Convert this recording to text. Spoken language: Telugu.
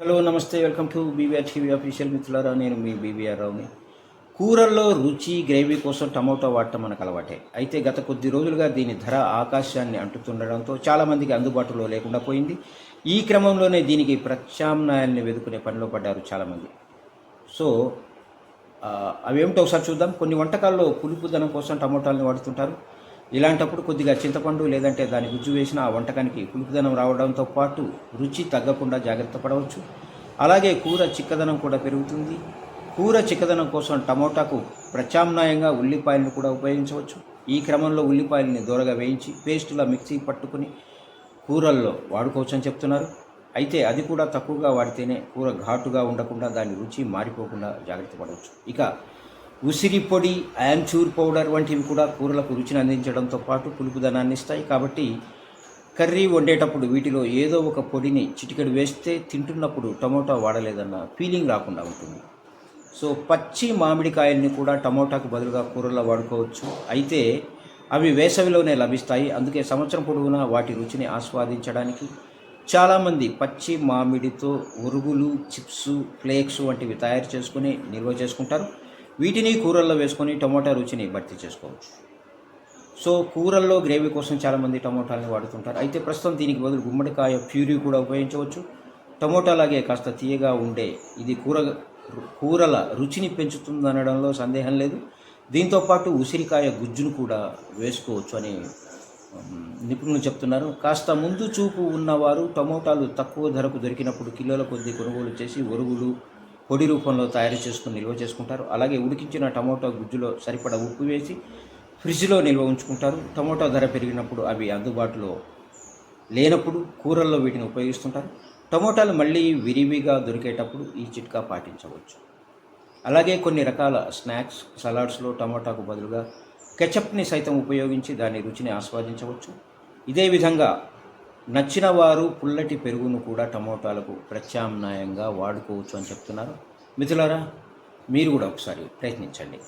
హలో నమస్తే welcome to BBR TV official మిత్రులారా నేను మీ బీబీఆర్ రావుని. కూరల్లో రుచి గ్రేవీ కోసం టమోటా వాడటం మనకు అలవాటే. అయితే గత కొద్ది రోజులుగా దీని ధర ఆకాశాన్ని అంటుతుండడంతో చాలామందికి అందుబాటులో లేకుండా పోయింది. ఈ క్రమంలోనే దీనికి ప్రత్యామ్నాయాన్ని వెతుకునే పనిలో పడ్డారు చాలామంది సో అవేమిటో ఒకసారి చూద్దాం. కొన్ని వంటకాల్లో పులుపుదనం కోసం టమోటాలను వాడుతుంటారు. ఇలాంటప్పుడు కొద్దిగా చింతపండు లేదంటే దాని గుజ్జు వేసిన ఆ వంటకానికి పులుపుదనం రావడంతో పాటు రుచి తగ్గకుండా జాగ్రత్త పడవచ్చు. అలాగే కూర చిక్కదనం కూడా పెరుగుతుంది. కూర చిక్కదనం కోసం టమోటాకు ప్రత్యామ్నాయంగా ఉల్లిపాయలను కూడా ఉపయోగించవచ్చు. ఈ క్రమంలో ఉల్లిపాయలని దూరగా వేయించి పేస్టులా మిక్సీ పట్టుకుని కూరల్లో వాడుకోవచ్చని చెప్తున్నారు. అయితే అది కూడా తక్కువగా వాడితేనే కూర ఘాటుగా ఉండకుండా దాని రుచి మారిపోకుండా జాగ్రత్త పడవచ్చు. ఇక ఉసిరి పొడి యాంచూర్ పౌడర్ వంటివి కూడా కూరలకు రుచిని అందించడంతో పాటు పులుపుదనాన్ని ఇస్తాయి. కాబట్టి కర్రీ వండేటప్పుడు వీటిలో ఏదో ఒక పొడిని చిటికెడు వేస్తే తింటున్నప్పుడు టమోటా వాడలేదన్న ఫీలింగ్ రాకుండా ఉంటుంది. సో పచ్చి మామిడికాయల్ని కూడా టమోటాకు బదులుగా కూరల్లో వాడుకోవచ్చు. అయితే అవి వేసవిలోనే లభిస్తాయి. అందుకే సంవత్సరం పొడవునా వాటి రుచిని ఆస్వాదించడానికి చాలామంది పచ్చి మామిడితో ఉరుగులు చిప్స్ ఫ్లేక్స్ వంటివి తయారు చేసుకుని నిల్వ చేసుకుంటారు. వీటిని కూరల్లో వేసుకొని టమోటా రుచిని భర్తీ చేసుకోవచ్చు. సో కూరల్లో గ్రేవీ కోసం చాలామంది టమోటాలని వాడుతుంటారు. అయితే ప్రస్తుతం దీనికి బదులు గుమ్మడికాయ ప్యూరీ కూడా ఉపయోగించవచ్చు. టమోటా లాగే కాస్త తీయగా ఉండే ఇది కూర కూరల రుచిని పెంచుతుందనడంలో సందేహం లేదు. దీంతో పాటు ఉసిరికాయ గుజ్జును కూడా వేసుకోవచ్చు అని నిపుణులు చెప్తున్నారు. కాస్త ముందు చూపు ఉన్నవారు టమోటాలు తక్కువ ధరకు దొరికినప్పుడు కిలోల కొద్దీ కొనుగోలు చేసి ఒరుగులు పొడి రూపంలో తయారు చేసుకుని నిల్వ చేసుకుంటారు. అలాగే ఉడికించిన టమోటా గుజ్జులో సరిపడా ఉప్పు వేసి ఫ్రిడ్జ్లో నిల్వ ఉంచుకుంటారు. టమోటా ధర పెరిగినప్పుడు అవి అందుబాటులో లేనప్పుడు కూరల్లో వీటిని ఉపయోగిస్తుంటారు. టమోటాలు మళ్ళీ విరివిగా దొరికేటప్పుడు ఈ చిట్కా పాటించవచ్చు. అలాగే కొన్ని రకాల స్నాక్స్ సలాడ్స్లో టమోటాకు బదులుగా కెచప్ని సైతం ఉపయోగించి దాని రుచిని ఆస్వాదించవచ్చు. ఇదే విధంగా నచ్చిన వారు పుల్లటి పెరుగును కూడా టమోటాలకు ప్రత్యామ్నాయంగా వాడుకోవచ్చు అని చెప్తున్నారు. మిత్రులారా మీరు కూడా ఒకసారి ప్రయత్నించండి.